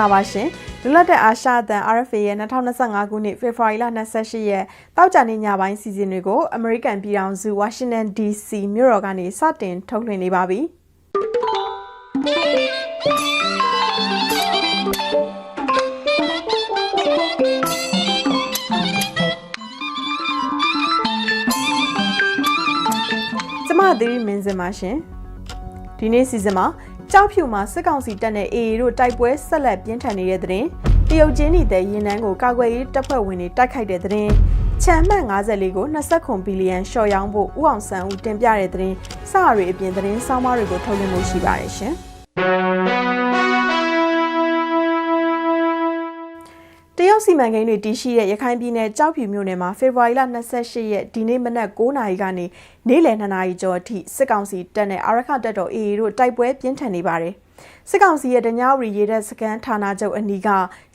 ဂလာပါရှင်လူလက်တဲ့အာရှအသံ RFA ရဲ့2025ခုနှစ်ဖေဖော်ဝါရီလ28ရက်တောက်ကြနေ့ညပိုင်းစီစဉ်တွေကို American ပြည်ထောင်စု Washington DC မြို့တော်ကနေစတင်ထုတ်လွှင့်နေပါပြီကျမသီရိမင်းစင်ပါရှင်ဒီနေ့စီစဉ်မှာ ကြောက်ဖြူမှာစစ်ကောင်စီတပ်နဲ့ AA တို့တိုက်ပွဲဆက်လက်ပြင်းထန်နေတဲ့တဲ့တရုတ်ချင်းနေတဲ့ရင်နှန်းကိုကာကွယ်ရေးတပ်ဖွဲ့ဝင်တွေတိုက်ခိုက်တဲ့တဲ့ချမ်းမှတ်54ကို29ဘီလီယံရှော့ရောင်းဖို့ဥအောင်ဆန်းဦးတင်ပြတဲ့တဲ့စရတွေအပြင်တဲ့စောင်းမတွေကိုထုတ်လွှင့်မှုရှိပါတယ်ရှင် တရုတ်စီမံကိန်းတွေတည်ရှိတဲ့ရခိုင်ပြည်နယ်ကြောက်ဖြူမြို့နယ်မှာဖေဖော်ဝါရီလ28ရက်ဒီနေ့မနက်9:00နာရီကနေနေ့လယ်2နာရီကျော်အထိစစ်ကောင်စီတပ်နဲ့အာရခတပ်တော် AA တို့တိုက်ပွဲပြင်းထန်နေပါတယ်။စစ်ကောင်စီရဲ့တညဝရီရေတပ်စခန်းဌာနချုပ်အနီးက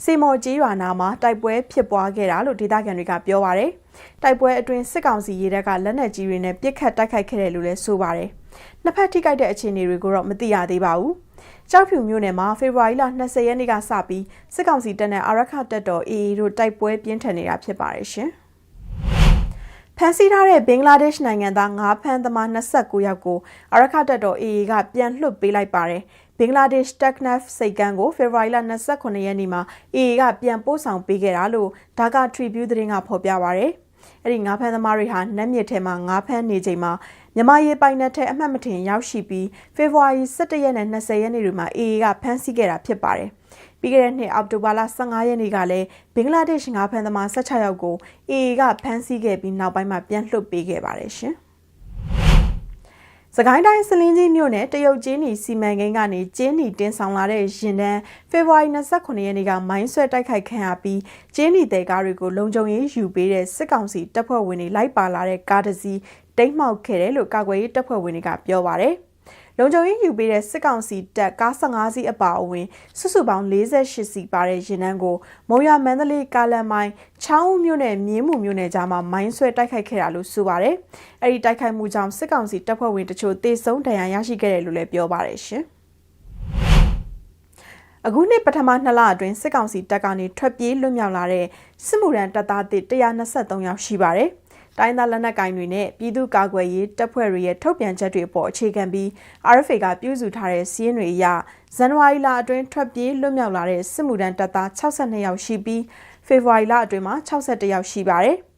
စေမော်ကြီးရွာနာမှာတိုက်ပွဲဖြစ်ပွားခဲ့တာလို့ဒေသခံတွေကပြောပါတယ်။တိုက်ပွဲအတွင်းစစ်ကောင်စီရေတပ်ကလက်နက်ကြီးတွေနဲ့ပစ်ခတ်တိုက်ခိုက်ခဲ့တယ်လို့လည်းဆိုပါတယ်။နှစ်ဖက်ထိခိုက်တဲ့အခြေအနေတွေကိုတော့မသိရသေးပါဘူး။ ကြောက်ဖြူမြို့နယ်မှာဖေဖော်ဝါရီလ20ရက်နေ့ကစပြီးစစ်ကောင်စီတပ်နဲ့အာရခတပ်တော် AA တို့တိုက်ပွဲပြင်းထန်နေတာဖြစ်ပါတယ်ရှင်။ဖန်ဆီးထားတဲ့ဘင်္ဂလားဒေ့ရှ်နိုင်ငံသားငါးဖမ်းသမား29ယောက်ကိုအရခတပ်တော် AA ကပြန်လွှတ်ပေးလိုက်ပါတယ်။ဘင်္ဂလားဒေ့ရှ်တက်နက်စိတ်ကန်းကိုဖေဖော်ဝါရီလ29ရက်နေ့မှာ AA ကပြန်ပို့ဆောင်ပေးခဲ့တာလို့ဒါက Tribune သတင်းကဖော်ပြပါရယ်။အဲ့ဒီငါးဖမ်းသမားတွေဟာနက်မြစ်ထဲမှာငါးဖမ်းနေချိန်မှာ မြမရေးပိုင်နက်ထဲအမှတ်မထင်ရောက်ရှိပြီးဖေဖော်ဝါရီ17ရက်နဲ့20ရက်နေ့တွေမှာ AA ကဖမ်းဆီးခဲ့တာဖြစ်ပါတယ်။ပြီးခဲ့တဲ့နှစ်အောက်တိုဘာလ15ရက်နေ့ကလည်းဘင်္ဂလားဒေ့ရှ်ငါးဖမ်းသမား16ယောက်ကို AA ကဖမ်းဆီးခဲ့ပြီးနောက်ပိုင်းမှာပြန်လွှတ်ပေးခဲ့ပါတယ်ရှင်။စကိုင်းတိုင်းစလင်းကြီးမြို့နယ်တရုတ်ကျင်းနီစီမံကိန်းကနေကျင်းနီတင်ဆောင်လာတဲ့ရင်တန်းဖေဖော်ဝါရီ29ရက်နေ့ကမိုင်းဆွဲတိုက်ခိုက်ခံရပြီးကျင်းနီတဲကားတွေကိုလုံခြုံရေးယူပေးတဲ့စစ်ကောင်စီတပ်ဖွဲ့ဝင်တွေလိုက်ပါလာတဲ့ကားတစ်စီး တိတ်မှောက်ခဲ့တယ်လို့ကာကွယ်ရေးတပ်ဖွဲ့ဝင်တွေကပြောပါတယ်။လုံခြုံရေးယူပေးတဲ့စစ်ကောင်စီတပ်ကား15စီးအပါအဝင်စုစုပေါင်း48စီးပါတဲ့ရင်နှန်းကိုမုံရမန္တလေးကားလမ်းမိုင်းချောင်းဦးမြို့နယ်မြင်းမှုမြို့နယ်ကြားမှာမိုင်းဆွဲတိုက်ခိုက်ခဲ့တာလို့ဆိုပါတယ်။အဲဒီတိုက်ခိုက်မှုကြောင့်စစ်ကောင်စီတပ်ဖွဲ့ဝင်တချို့တေဆုံးဒဏ်ရာရရှိခဲ့တယ်လို့လည်းပြောပါတယ်ရှင်။အခုနှစ်ပထမနှစ်လအတွင်းစစ်ကောင်စီတပ်ကနေထွက်ပြေးလွတ်မြောက်လာတဲ့စစ်မှုရန်တပ်သား123ယောက်ရှိပါတယ်။ တိုင်းသားလက်နက်ကိုင်တွေနဲ့ပြည်သူ့ကာကွယ်ရေးတပ်ဖွဲ့တွေရဲ့ထုတ်ပြန်ချက်တွေအပေါ်အခြေခံပြီး RFA ကပြုစုထားတဲ့စီးရင်တွေအရဇန်နဝါရီလအတွင်းထွက်ပြေးလွတ်မြောက်လာတဲ့စစ်မှုထမ်းတပ်သား62ယောက်ရှိပြီးဖေဖော်ဝါရီလအတွင်းမှာ61ယောက်ရှိပါတယ်။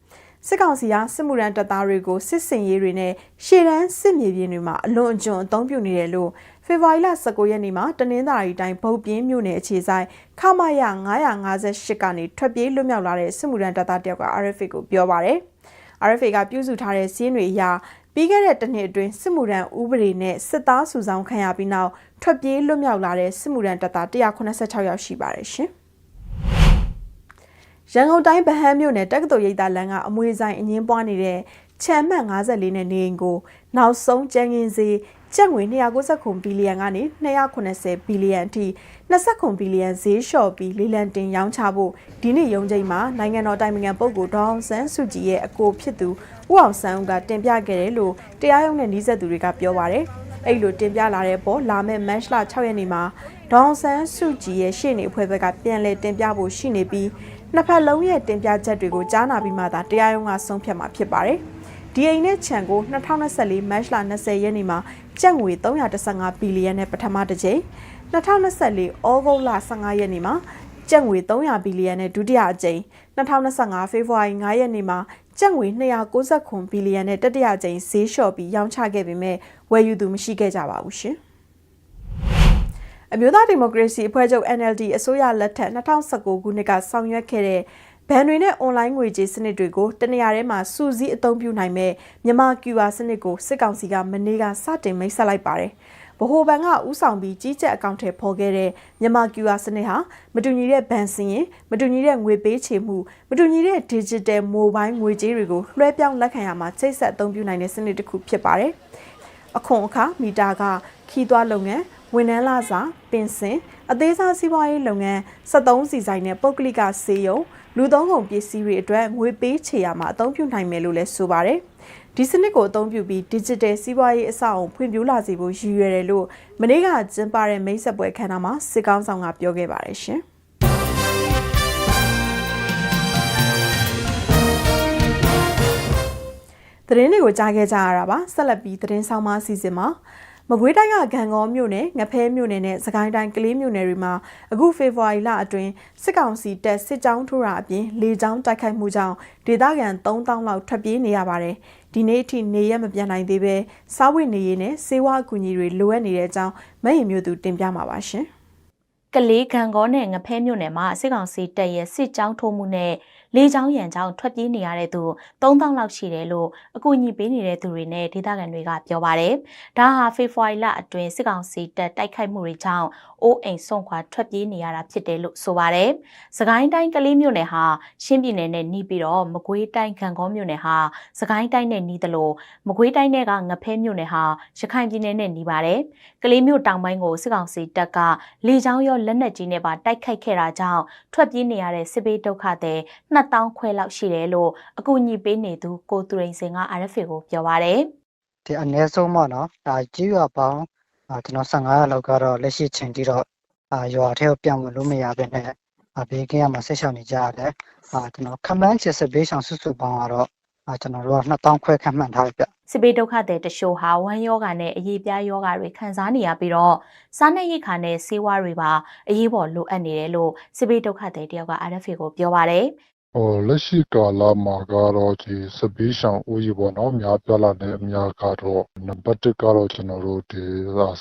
စစ်ကောင်စီကစစ်မှုရန်တပ်သားတွေကိုစစ်စင်ရေးတွေနဲ့ရှေ့တန်းစစ်မြေပြင်တွေမှာအလွန်အကျွံအသုံးပြုနေတယ်လို့ဖေဖော်ဝါရီလ19ရက်နေ့မှာတနင်္သာရီတိုင်းဗုတ်ပြင်းမြို့နယ်အခြေဆိုင်ခမရ958ကနေထွက်ပြေးလွတ်မြောက်လာတဲ့စစ်မှုရန်တပ်သားတယောက်က RFA ကိုပြောပါရယ် RFA ကပြုစုထားတဲ့စီးရင်တွေအရပြီးခဲ့တဲ့တစ်နှစ်အတွင်းစစ်မှုထမ်းဥပဒေနဲ့စစ်သားစုဆောင်ခံရပြီးနောက်ထွက်ပြေးလွတ်မြောက်လာတဲ့စစ်မှုထမ်းတပ်သား186ယောက်ရှိပါတယ်ရှင်။ရန်ကုန်တိုင်းဗဟန်းမြို့နယ်တက္ကသိုလ်ရိပ်သာလမ်းကအမွေဆိုင်အငင်းပွားနေတဲ့ချမ်းမှတ်54နဲ့နေအိမ်ကိုနောက်ဆုံးကျန်းကင်းစီ ကျပ်ငွေ290ဘီလီယံကနေ280ဘီလီယံအထိ29ဘီလီယံဈေးလျှော့ပြီးလေးလံတင်ရောင်းချဖို့ဒီနေ့ရုံးချိန်မှာနိုင်ငံတော်တိုင်ပင်ခံပုဂ္ဂိုလ်ဒေါအောင်ဆန်းစုကြည်ရဲ့အကိုဖြစ်သူဦးအောင်ဆန်းဦးကတင်ပြခဲ့တယ်လို့တရားရုံးနဲ့နှီးဆက်သူတွေကပြောပါရယ်အဲ့လိုတင်ပြလာတဲ့ပေါ်လာမယ့်မတ်လ6ရက်နေ့မှာဒေါအောင်ဆန်းစုကြည်ရဲ့ရှေ့နေအဖွဲ့ဘက်ကပြန်လည်တင်ပြဖို့ရှိနေပြီးနှစ်ဖက်လုံးရဲ့တင်ပြချက်တွေကိုကြားနာပြီးမှသာတရားရုံးကဆုံးဖြတ်မှာဖြစ်ပါတယ် ဒီအိမ်နဲ့ခြံကို2024မတ်လ20ရက်နေ့မှာကျပ်ငွေ315ဘီလီယံနဲ့ပထမတစ်ကြိမ်2024ဩဂုတ်လ15ရက်နေ့မှာကျပ်ငွေ300ဘီလီယံနဲ့ဒုတိယအကြိမ်2025ဖေဖော်ဝါရီ9ရက်နေ့မှာကျပ်ငွေ269ဘီလီယံနဲ့တတိယကြိမ်ဈေးလျှော့ပြီးရောင်းချခဲ့ပေမဲ့ဝယ်ယူသူမရှိခဲ့ကြပါဘူးရှင်။အမျိုးသားဒီမိုကရေစီအဖွဲ့ချုပ် NLD အစိုးရလက်ထက်2019ခုနှစ်ကဆောင်ရွက်ခဲ့တဲ့ ဘဏ်တွေနဲ့အွန်လိုင်းငွေကြေးစနစ်တွေကိုတနေရာထဲမှာစူးစီးအသုံးပြုနိုင်မဲ့မြန်မာ QR စနစ်ကိုစစ်ကောင်စီကမနေ့ကစတင်မိတ်ဆက်လိုက်ပါတယ်။ဗဟိုဘဏ်ကဥဆောင်ပြီးကြီးကြပ်အကောင့်ထဲပေါ်ခဲ့တဲ့မြန်မာ QR စနစ်ဟာမတူညီတဲ့ဘဏ်စင်ရင်မတူညီတဲ့ငွေပေးချေမှုမတူညီတဲ့ digital mobile ငွေကြေးတွေကိုလွှဲပြောင်းလက်ခံရမှာချိတ်ဆက်အသုံးပြုနိုင်တဲ့စနစ်တစ်ခုဖြစ်ပါတယ်။ အခွန်အခါမီတာက ခီးသွွားလုပ်ငန်းဝန်ထမ်းလာစာပင်စင်အသေးစားစီးပွားရေးလုပ်ငန်း73စီဆိုင်နဲ့ပုဂ္ဂလိကစေယုံလူသုံးကုန်ပစ္စည်းတွေအတွက်ငွေပေးချေရမှာအသုံးပြုနိုင်မယ်လို့လည်းဆိုပါတယ်။ဒီစနစ်ကိုအသုံးပြုပြီး digital စီးပွားရေးအဆောက်အုံဖွံ့ဖြိုးလာစေဖို့ရည်ရွယ်တယ်လို့မနေ့ကကျင်းပတဲ့မိတ်ဆက်ပွဲခန်းနာမှာစစ်ကောင်းဆောင်ကပြောခဲ့ပါတယ်ရှင်။ သတင်းတွေကိုကြားခဲ့ကြရတာပါဆက်လက်ပြီးသတင်းဆောင်မအစီအစဉ်မှာမကွေးတိုင်းကဂံကောမြို့နယ်ငဖဲမြို့နယ်နဲ့စကိုင်းတိုင်းကလေးမြို့နယ်တွေမှာအခုဖေဖော်ဝါရီလအတွင်းစစ်ကောင်စီတပ်စစ်ကြောင်းထိုးတာအပြင်လေကြောင်းတိုက်ခိုက်မှုကြောင့်ဒေသခံ3000လောက်ထွက်ပြေးနေရပါတယ်ဒီနေ့အထိနေရက်မပြန်နိုင်သေးပဲစားဝတ်နေရေးနဲ့စေဝါအကူအညီတွေလိုအပ်နေတဲ့အကြောင်းမဟင်မြို့သူတင်ပြမှာပါရှင်ကလေးကံကောနဲ့ငဖဲမြို့နယ်မှာစစ်ကောင်စီတပ်ရဲ့စစ်ကြောင်းထိုးမှုနဲ့လေကြောင်းရန်ကြောင်းထွက်ပြေးနေရတဲ့သူ3000လောက်ရှိတယ်လို့အကူအညီပေးနေတဲ့သူတွေနဲ့ဒေသခံတွေကပြောပါတယ်။ဒါဟာဖေဖော်ဝါရီလအတွင်းစစ်ကောင်စီတပ်တိုက်ခိုက်မှုတွေကြောင့်အိုးအိမ်ဆုံးခွာထွက်ပြေးနေရတာဖြစ်တယ်လို့ဆိုပါတယ်။စကိုင်းတိုင်းကလေးမြို့နယ်ဟာရှမ်းပြည်နယ်နဲ့နှီးပြီးတော့မကွေးတိုင်းကံကောမြို့နယ်ဟာစကိုင်းတိုင်းနဲ့နှီးတယ်လို့မကွေးတိုင်းကငဖဲမြို့နယ်ဟာရခိုင်ပြည်နယ်နဲ့နှီးပါတယ်။ကလေးမြို့တောင်ပိုင်းကိုစစ်ကောင်စီတပ်ကလေကြောင်းရောလက်နက်ကြီးနဲ့ပါတိုက်ခိုက်ခဲ့တာကြောင့်ထွက်ပြေးနေရတဲ့စစ်ဘေးဒုက္ခသည်2000ခွဲလောက်ရှိတယ်လို့အကူအညီပေးနေသူကိုသူရိန်စင်က RFA ကိုပြောပါတယ်ဒီအနည်းဆုံးပေါ့နော်ဒါကြီးရွာပေါင်းအာ ကျွန်တော်15လောက်ကတော့လက်ရှိချိန်ထိတော့အာရွာထဲကိုပြန်ဝင်လို့မရဘဲနဲ့အာဘေးကင်းရမှာဆက်ရှောင်နေကြရတယ်အာကျွန်တော်ခမန်းချစ်စစ်ဘေးရှောင်စုစုပေါင်းကတော့အာကျွန်တော်တို့က2000ခွဲခန့်မှန်းထားပြစစ်ဘေးဒုက္ခသည်တချို့ဟာဝမ်းယောဂါနဲ့အရေးပြားယောဂါတွေခံစားနေရပြီးတော့စားနပ်ရိက္ခာနဲ့ဆေးဝါးတွေပါအရေးပေါ်လိုအပ်နေတယ်လို့စစ်ဘေးဒုက္ခသည်တယောက်က RFA ကိုပြောပါတယ် ဟိုလက်ရှိကာလမှာကတော့ဒီစပီးရှောင်ဦးကြီးပေါ့နော်များပြလာတဲ့အများကတော့နံပါတ်1ကတော့ကျွန်တော်တို့ဒီ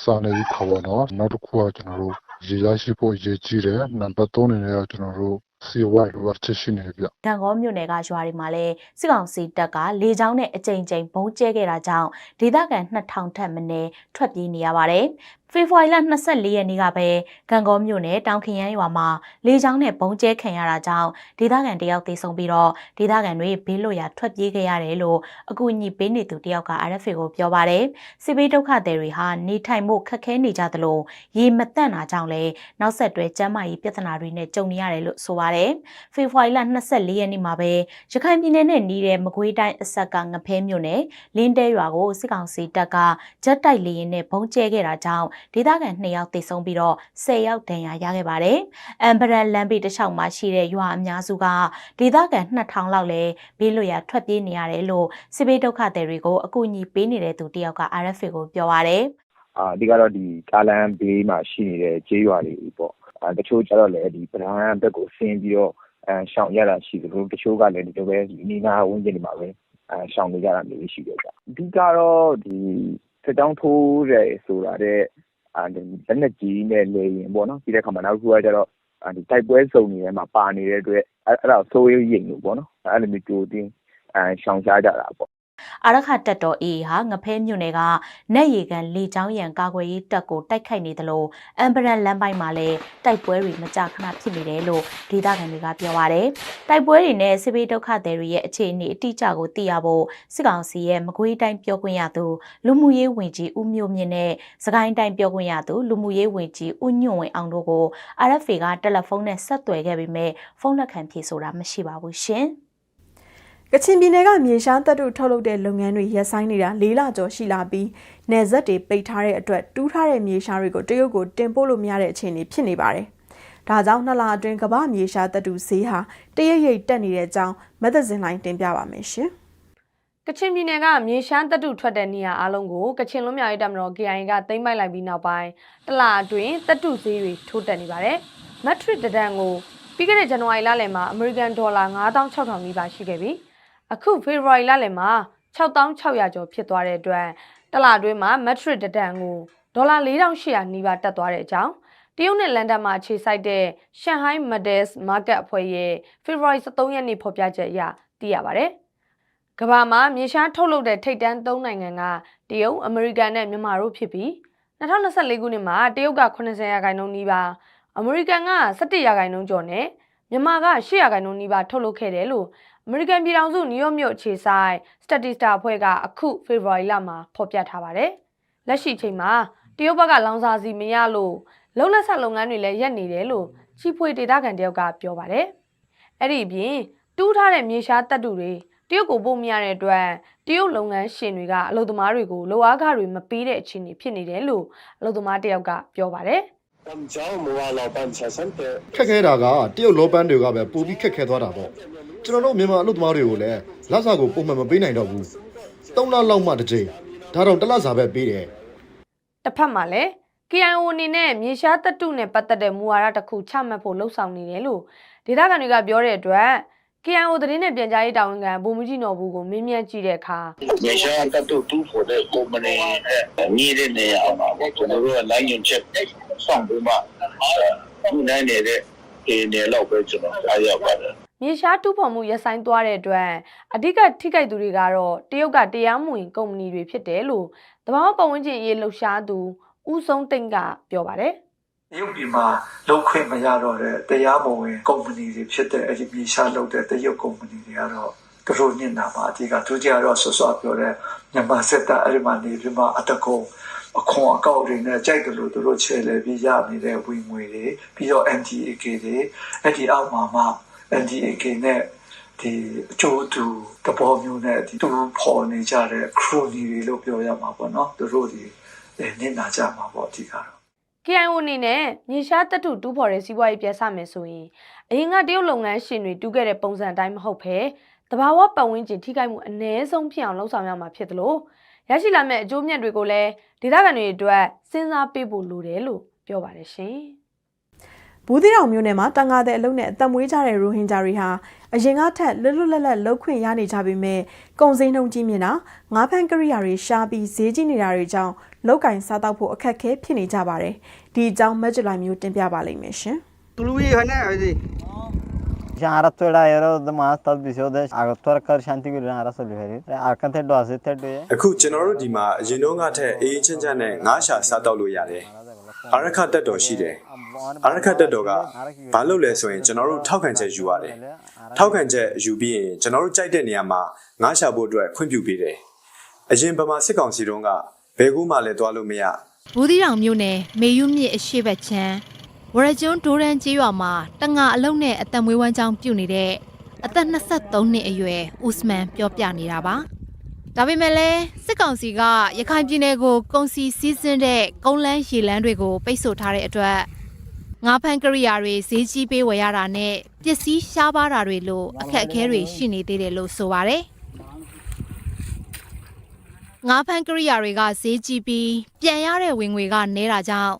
စာနေကြီးခေါ်ပါတော့နောက်တစ်ခုကကျွန်တော်တို့ရေရရှိဖို့အရေးကြီးတယ်နံပါတ်3အနေနဲ့ကကျွန်တော်တို့စီဝိုက်လိုအပ်ချက်ရှိနေပြီဗျ။ဒံကောမြို့နယ်ကရွာတွေမှာလည်းစစ်ကောင်စီတပ်ကလေကြောင်းနဲ့အကြိမ်ကြိမ်ဘုံကျဲခဲ့တာကြောင့်ဒေသခံ2000ထက်မနည်းထွက်ပြေးနေရပါတယ်။ဖေဖော်ဝါရီလ24ရက်နေ့ကပဲကံကောမြို့နယ်တောင်ခရမ်းရွာမှာလေကြောင်းနဲ့ဘုံကျဲခံရတာကြောင့်ဒေသခံတယောက်သေဆုံးပြီးတော့ဒေသခံတွေဘေးလွတ်ရာထွက်ပြေးခဲ့ရတယ်လို့အကူအညီပေးနေသူတယောက်က RFA ကိုပြောပါတယ်။စစ်ဘေးဒုက္ခသည်တွေဟာနေထိုင်မှုခက်ခဲနေကြသလိုရေမတန့်တာကြောင့်လည်းနောက်ဆက်တွဲကျန်းမာရေးပြဿနာတွေနဲ့ကြုံနေရတယ်လို့ဆိုပါတယ်။ဖေဖော်ဝါရီလ24ရက်နေ့မှာပဲရခိုင်ပြည်နယ်နဲ့နီးတဲ့မကွေးတိုင်းအဆက်ကငဖဲမြို့နယ်လင်းတဲရွာကိုစစ်ကောင်စီတပ်ကဂျက်တိုက်လေယာဉ်နဲ့ဘုံကျဲခဲ့တာကြောင့်ဒေသခံ2ယောက်သေဆုံးပြီးတော့10ယောက်ဒဏ်ရာရခဲ့ပါတယ်။အမ်ဘရန်လမ်းဘေးတစ်လျှောက်မှာရှိတဲ့ရွာအများစုကဒေသခံ2000လောက်လည်းဘေးလွတ်ရာထွက်ပြေးနေရတယ်လို့စစ်ဘေးဒုက္ခသည်တွေကိုအကူအညီပေးနေတဲ့သူတယောက်က RFA ကိုပြောပါတယ်။အာအဓိကတော့ဒီကာလန်ဘေးမှာရှိနေတဲ့ကျေးရွာတွေပေါ့အဲတချို့ကျတော့လည်းဒီပဒန်းဘက်ကိုဆင်းပြီးတော့အဲရှောင်ရတာရှိတယ်လို့တချို့ကလည်းဒီလိုပဲဒီနေနာဝန်းကျင်တွေမှာပဲအဲရှောင်နေကြတာမျိုးရှိတယ်ကြာအဓိကတော့ဒီစတောင်းထိုးရဲဆိုတာတဲ့အာ လက်နက်ကြီးနဲ့လေရင်ပေါ့နော်ပြီးတဲ့ခါမှာနောက်တစ်ခုကကျတော့ဒီတိုက်ပွဲစုံတွေထဲမှာပါနေတဲ့အတွက်အဲအဲ့ဒါဆိုးရိမ်လို့ပေါ့နော်အဲ့လိုမျိုးကြိုတင်အဲရှောင်ရှားကြတာပေါ့ အာရခတက်တော် AA ဟာငဖဲမြို့နယ်ကနက်ရီကန်လေချောင်းရံကာကွယ်ရေးတပ်ကိုတိုက်ခိုက်နေတယ်လို့အမ်ဘရန်လမ်းပိုင်းမှာလည်းတိုက်ပွဲတွေမကြာခဏဖြစ်နေတယ်လို့ဒေသခံတွေကပြောပါတယ်။တိုက်ပွဲတွေနဲ့စစ်ဘေးဒုက္ခသည်တွေရဲ့အခြေအနေအတိအကျကိုသိရဖို့စစ်ကောင်စီရဲ့မကွေးတိုင်းပြောခွင့်ရသူလူမှုရေးဝန်ကြီးဦးမျိုးမြင့်နဲ့စကိုင်းတိုင်းပြောခွင့်ရသူလူမှုရေးဝန်ကြီးဦးညွန့်ဝင်းအောင်တို့ကို RFA ကတယ်လီဖုန်းနဲ့ဆက်သွယ်ခဲ့ပေမဲ့ဖုန်းလက်ခံဖြေဆိုတာမရှိပါဘူးရှင်။ ကချင်ပြည်နယ်ကမြေရှားတပ်တုထုတ်လုပ်တဲ့လုပ်ငန်းတွေရပ်ဆိုင်းနေတာ၄လကျော်ရှိလာပြီးနယ်စပ်တွေပိတ်ထားတဲ့အတွက်တူးထားတဲ့မြေရှားတွေကိုတရုတ်ကိုတင်ပို့လို့မရတဲ့အခြေအနေဖြစ်နေပါတယ်။ဒါကြောင့်နှစ်လအတွင်းကမ္ဘာမြေရှားတပ်တုဈေးဟာတရရိပ်တက်နေတဲ့အကြောင်းမသက်စင်လိုင်းတင်ပြပါမယ်ရှင်။ကချင်ပြည်နယ်ကမြေရှမ်းတပ်တုထွက်တဲ့နေရာအလုံးကိုကချင်လွတ်မြောက်ရေးတပ်မတော် KIA ကသိမ်းပိုက်လိုက်ပြီးနောက်ပိုင်းတလအတွင်းတပ်တုဈေးတွေထိုးတက်နေပါတယ်။မက်ထရစ်တဒန်ကိုပြီးခဲ့တဲ့ဇန်နဝါရီလလယ်မှာအမေရိကန်ဒေါ်လာ9600နီးပါးရှိခဲ့ပြီး အခုဖေဖော်ဝါရီလလယ်မှာ6600ကျော်ဖြစ်သွားတဲ့အတွက်တလအတွင်းမှာမက်ထရစ်တဒန်ကိုဒေါ်လာ4800နီးပါးတက်သွားတဲ့အကြောင်းတရုတ်နဲ့လန်ဒန်မှာခြေစိုက်တဲ့ Shanghai Metals Market အဖွဲ့ရဲ့ဖေဖော်ဝါရီ23ရက်နေ့ဖော်ပြချက်အရသိရပါတယ်။ကမ္ဘာမှာမြေရှားထုတ်လုပ်တဲ့ထိပ်တန်း၃နိုင်ငံကတရုတ်၊အမေရိကန်နဲ့မြန်မာတို့ဖြစ်ပြီး2024ခုနှစ်မှာတရုတ်က80ရာခိုင်နှုန်းနီးပါး အမေရိကန်က17ရာခိုင်နှုန်းကျော်နဲ့မြန်မာက8ရာခိုင်နှုန်းနီးပါးထုတ်လုပ်ခဲ့တယ်လို့ အမေရိကန်ပြည်ထောင်စုနယူးယောက်မြို့အခြေစိုက် Statista အဖွဲ့ကအခုဖေဖော်ဝါရီလမှာဖော်ပြထားပါတယ်။လက်ရှိချိန်မှာတရုတ်ဘက်ကလောင်စာစီမရလို့လုံလက်ဆက်လုပ်ငန်းတွေလည်းရပ်နေတယ်လို့ချီဖွေဒေတာကန်တယောက်ကပြောပါတယ်။အဲ့ဒီအပြင်တူးထားတဲ့မြေရှားတပ်တူတွေတရုတ်ကိုပို့မရတဲ့အတွက်တရုတ်လုပ်ငန်းရှင်တွေကအလုပ်သမားတွေကိုလိုအားခတွေမပေးတဲ့အခြေအနေဖြစ်နေတယ်လို့အလုပ်သမားတယောက်ကပြောပါတယ်။ ခက်ခဲတာကတရုတ်လောပန်းတွေကပဲပိုပြီးခက်ခဲသွားတာပေါ့ကျွန်တော်တို့မြန်မာအလုပ်သမားတွေကိုလည်းလက်စာကိုပုံမှန်မပေးနိုင်တော့ဘူး၃လလောက်မှတစ်ကြိမ်ဒါတော့တစ်လစာပဲပေးတယ်တစ်ဖက်မှာလည်း KIO အနေနဲ့မြေရှားတပ်တုနဲ့ပတ်သက်တဲ့မူဝါဒတစ်ခုချမှတ်ဖို့လှုံ့ဆော်နေတယ်လို့ဒေသခံတွေကပြောတဲ့အတွက် KIO သတင်းနဲ့ပြန်ကြားရေးတာဝန်ခံဗိုလ်မှူးကြီးနော်ဘူးကိုမင်းမြန်ကြည့်တဲ့အခါမြေရှားတပ်တုတူဖို့တဲ့ကုမ္ပဏီနဲ့မြည်တဲ့နေရာမှာပေါ့ကျွန်တော်တို့ကလိုင်းညွှန်ချက် ဆောင်ပြီးမှခုနိုင်နေတဲ့ဒီနေလောက်ပဲကျွန်တော်အားရပါတယ်မြေရှားတူဖော်မှုရပ်ဆိုင်းသွားတဲ့အတွက်အဓိကထိခိုက်သူတွေကတော့တရုတ်ကတရားမဝင်ကုမ္ပဏီတွေဖြစ်တယ်လို့တဘာဝပတ်ဝန်းကျင်ရေးလှုပ်ရှားသူဦးဆုံးသိန်းကပြောပါတယ်တရုတ်ပြည်မှာလုံခွင့်မရတော့တဲ့တရားမဝင်ကုမ္ပဏီတွေဖြစ်တဲ့အဲဒီမြေရှားလုပ်တဲ့တရုတ်ကုမ္ပဏီတွေကတော့သူတို့ညင်တာမှာအဓိကသူကြတော့ဆွဆွပြောတဲ့မြန်မာစစ်တပ်အဲဒီမှာနေပြီးမှအတကုံ အခွန်အကောက်တွေနဲ့ကြိုက်တယ်လို့သူတို့ချဲလဲပြီးရနေတဲ့ဝင်ငွေတွေပြီးတော့ NTAK တွေအဲ့ဒီအောက်မှာမှ NTAK နဲ့ဒီအကျိုးတူတဘောမျိုးနဲ့ဒီသူပေါ်နေကြတဲ့ crony တွေလို့ပြောရမှာပေါ့နော်သူတို့ဒီနင့်နာကြမှာပေါ့အဓိကတော့ KIO အနေနဲ့မြေရှားတပ်တုတူးဖော်တဲ့စီးပွားရေးပြဆမယ်ဆိုရင်အရင်ကတရုတ်လုပ်ငန်းရှင်တွေတူးခဲ့တဲ့ပုံစံအတိုင်းမဟုတ်ဘဲတဘာဝပတ်ဝန်းကျင်ထိခိုက်မှုအ ਨੇ ဆုံးဖြစ်အောင်လှုံ့ဆော်ရမှာဖြစ်တယ်လို့ ရရှိလာမယ့်အကျိုးမြတ်တွေကိုလည်းဒေသခံတွေအတွက်စဉ်းစားပေးဖို့လိုတယ်လို့ပြောပါတယ်ရှင်။ဘူးသီးတောင်မြို့နယ်မှာတန်ခါတဲ့အလုံးနဲ့အသက်မွေးကြတဲ့ရိုဟင်ဂျာတွေဟာအရင်ကထက်လွတ်လွတ်လပ်လပ်လှုပ်ခွင့်ရနေကြပေမဲ့ကုန်စည်နှုန်းကြီးမြင့်တာငါးဖန်ကရိယာတွေရှားပြီးဈေးကြီးနေတာတွေကြောင့်လောက်ကင်စားတော့ဖို့အခက်အခဲဖြစ်နေကြပါတယ်။ဒီအကြောင်းမက်ဂျူလိုင်မျိုးတင်ပြပါလိမ့်မယ်ရှင်။သူလူကြီးဟနဲ့ Jaharatweda yero the mass tal bisode agatwar kar shanti gulu jaharat solu heri. Akan the dwasi the dwe. အခုကျွန်တော်တို့ဒီမှာအရင်တော့ကထက်အေးချင်းချင်းနဲ့ငါးရှာစားတောက်လို့ရတယ်။အာရခတက်တော်ရှိတယ်။အာရခတက်တော်ကဘာလုပ်လဲဆိုရင်ကျွန်တော်တို့ထောက်ခံချက်ယူရတယ်။ထောက်ခံချက်ယူပြီးရင်ကျွန်တော်တို့ကြိုက်တဲ့နေရာမှာငါးရှာဖို့အတွက်ခွင့်ပြုပေးတယ်။အရင်ဗမာစစ်ကောင်စီတုန်းကဘယ်ကူမှလည်းတွားလို့မရဘူးသီးတောင်မြို့နယ်မေယုမြစ်အရှိတ်ဘက်ခြမ်း ဝရကျွန်းဒိုးရန်ကျေးရွာမှာတငါအလုံးနဲ့အသက်မွေးဝမ်းကြောင်းပြုနေတဲ့အသက်23နှစ်အရွယ်ဦးစမန်ပြောပြနေတာပါဒါပေမဲ့လည်းစစ်ကောင်စီကရခိုင်ပြည်နယ်ကိုကုန်စီစည်းစင်းတဲ့ကုန်းလန်းရေလန်းတွေကိုပိတ်ဆို့ထားတဲ့အတွက်ငါးဖန်ကရိယာတွေဈေးကြီးပေးဝယ်ရတာနဲ့ပစ္စည်းရှားပါတာတွေလို့အခက်အခဲတွေရှိနေသေးတယ်လို့ဆိုပါတယ်ငါးဖန်ကရိယာတွေကဈေးကြီးပြီးပြန်ရတဲ့ဝင်ငွေကနည်းတာကြောင့်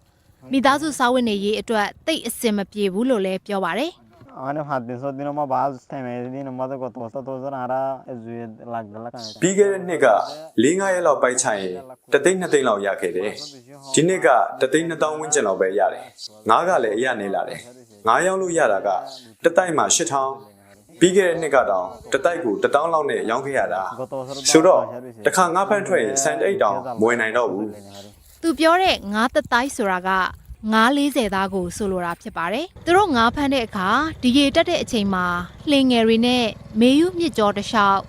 မိသားစုစားဝတ်နေရေးအတွက်တိတ်အဆင်မပြေဘူးလို့လည်းပြောပါတယ်။ Ana hadin so dino ma baaz teme dino ma to to to to ara zuid lag lag ပြီးခဲ့တဲ့နှစ်က၄၅ရက်လောက်ပိုက်ချရင်တသိန်း၂သိန်းလောက်ရခဲ့တယ်။ဒီနှစ်ကတသိန်း၂တောင်းဝန်းကျင်လောက်ပဲရတယ်။ငါးကလည်းအရနေလာတယ်။ငါးရောင်းလို့ရတာကတစ်တိုက်မှာ၈ထောင်ပြီးခဲ့တဲ့နှစ်ကတောင်တစ်တိုက်ကိုတစ်တောင်းလောက်နဲ့ရောင်းခဲ့ရတာ။ဆိုတော့တစ်ခါငါးဖန်ထွက်ရင်စံတိတ်တောင်မဝင်နိုင်တော့ဘူး သူပြောတဲ့ငါးသက်တိုင်းဆိုတာကငါး40သားကိုဆိုလိုတာဖြစ်ပါတယ်။သူတို့ငါးဖမ်းတဲ့အခါဒီရေတက်တဲ့အချိန်မှာလှင်ငယ်တွေနဲ့မေယူမြစ်ကြောတစ်လျှောက်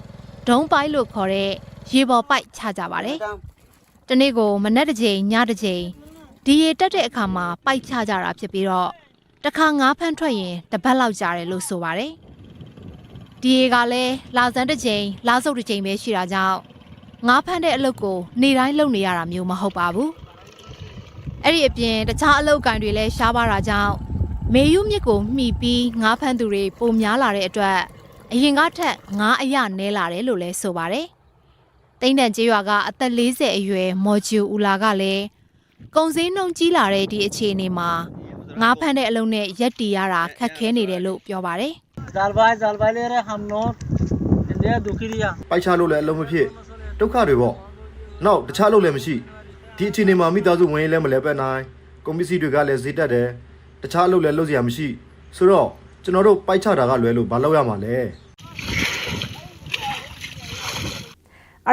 ဒုံးပိုက်လို့ခေါ်တဲ့ရေပေါ်ပိုက်ချကြပါတယ်။တနေ့ကိုမနက်တစ်ချိန်ညတစ်ချိန်ဒီရေတက်တဲ့အခါမှာပိုက်ချကြတာဖြစ်ပြီးတော့တစ်ခါငါးဖမ်းထွက်ရင်တစ်ပတ်လောက်ကြာတယ်လို့ဆိုပါတယ်။ဒီရေကလည်းလာစမ်းတစ်ချိန်လာစုပ်တစ်ချိန်ပဲရှိတာကြောင့်ငါးဖမ်းတဲ့အလုပ်ကိုနေတိုင်းလုပ်နေရတာမျိုးမဟုတ်ပါဘူး။ အဲ့ဒီအပြင်တခြားအလုပ်ကံတွေလည်းရှားပါတာကြောင့်မေယုမြစ်ကိုမှီပြီးငါးဖမ်းသူတွေပုံများလာတဲ့အတွက်အရင်ကထက်ငါးအရနဲလာတယ်လို့လဲဆိုပါတယ်။တိမ့်တန်ကျေးရွာကအသက်40အရွယ်မော်ဂျူဦးလာကလည်းကုံစင်းနှုံကြီးလာတဲ့ဒီအခြေအနေမှာငါးဖမ်းတဲ့အလုပ်နဲ့ရက်တီရတာခက်ခဲနေတယ်လို့ပြောပါတယ်။ဇာလဘိုင်ဇာလဘိုင်လေးရဟမ်နောဒီဒုခိရီယာပိုက်ချလို့လည်းအလုံးမဖြစ်ဒုက္ခတွေပေါ့။နောက်တခြားလို့လည်းမရှိ။ ဒီအချိန်နေမှာမိသားစုဝင်ရင်လည်းမလဲပတ်နိုင်ကုန်ပစ္စည်းတွေကလည်းဈေးတက်တယ်တခြားလို့လည်းလုပ်စရာမရှိဆိုတော့ကျွန်တော်တို့ပိုက်ချတာကလွယ်လို့မလုပ်ရမှာလဲ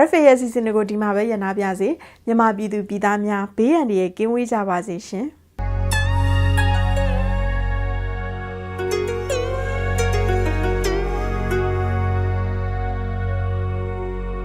RFA ရဲ့အစီအစဉ်တွေကိုဒီမှာပဲရနာပြစေမြန်မာပြည်သူပြည်သားများဘေးရန်တွေကင်းဝေးကြပါစေရှင်။